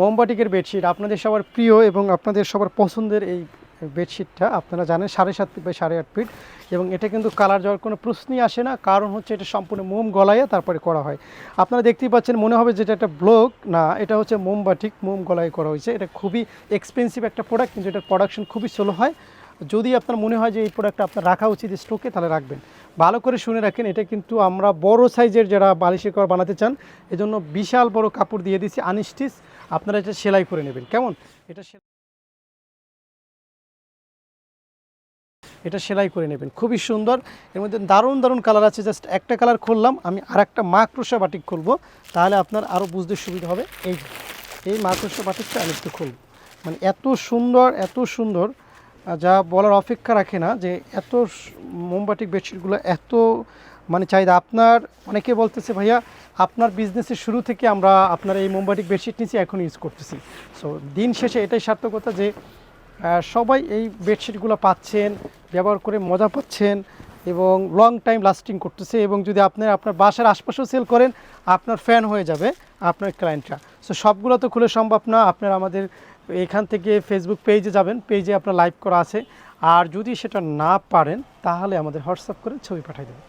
মোমবাটিকের bedsheet, আপনাদের সবার প্রিয় এবং আপনাদের সবার পছন্দের এই বেডশিটটা আপনারা জানেন, সাড়ে সাত ফিট বাই সাড়ে আট ফিট এবং এটা কিন্তু কালার যাওয়ার কোনো প্রশ্নই আসে না। কারণ হচ্ছে এটা সম্পূর্ণ মোম গলায় তারপরে করা হয়। আপনারা দেখতেই পাচ্ছেন, মনে হবে যেটা একটা ব্লক। না, এটা হচ্ছে মোমবাটিক মোম গলায় করা হয়েছে। এটা খুবই এক্সপেন্সিভ একটা প্রোডাক্ট কিন্তু এটার প্রোডাকশন খুবই স্লো হয়। যদি আপনার মনে হয় যে এই প্রোডাক্টটা আপনার রাখা উচিত স্টোকে তাহলে রাখবেন। ভালো করে শুনে রাখেন, এটা কিন্তু আমরা বড় সাইজের যারা বালিশের কর বানাতে চান, এজন্য বিশাল বড় কাপড় দিয়ে দিচ্ছি আনস্টিচ আপনারা এটা সেলাই করে নেবেন। কেমন? এটা এটা সেলাই করে নেবেন। খুবই সুন্দর। এর মধ্যে দারুণ দারুণ কালার আছে। জাস্ট একটা কালার খুললাম, আমি আর একটা মাকড়সা বাটিক খুলবো, তাহলে আপনার আরও বুঝতে সুবিধা হবে। এই এই মাকড়সা বাটিকটা আমি একটু খুলব। মানে এত সুন্দর এত সুন্দর। যা বলার অপেক্ষা রাখে না যে এত মোমবাটিক বেডশিটগুলো এত মানে চাহিদা আপনার, অনেকে বলতেছে, ভাইয়া, আপনার বিজনেসের শুরু থেকে আমরা আপনার এই মোমবাটিক বেডশিট নিয়েছি, এখন ইউজ করতেছি। সো দিন শেষে এটাই সার্থকতা যে সবাই এই বেডশিটগুলো পাচ্ছেন, ব্যবহার করে মজা পাচ্ছেন এবং লং টাইম লাস্টিং করতেছে এবং যদি আপনি আপনার বাসার আশপাশেও সেল করেন, আপনার ফ্যান হয়ে যাবে আপনার ক্লায়েন্টরা সো সবগুলো তো খুলে সম্ভব না, আপনার আমাদের এখান থেকে ফেসবুক পেজে যাবেন পেজে আপনার লাইভ করা আছে। আর যদি সেটা না পারেন, তাহলে আমাদের হোয়াটসঅ্যাপ করে ছবি পাঠিয়ে দেবেন।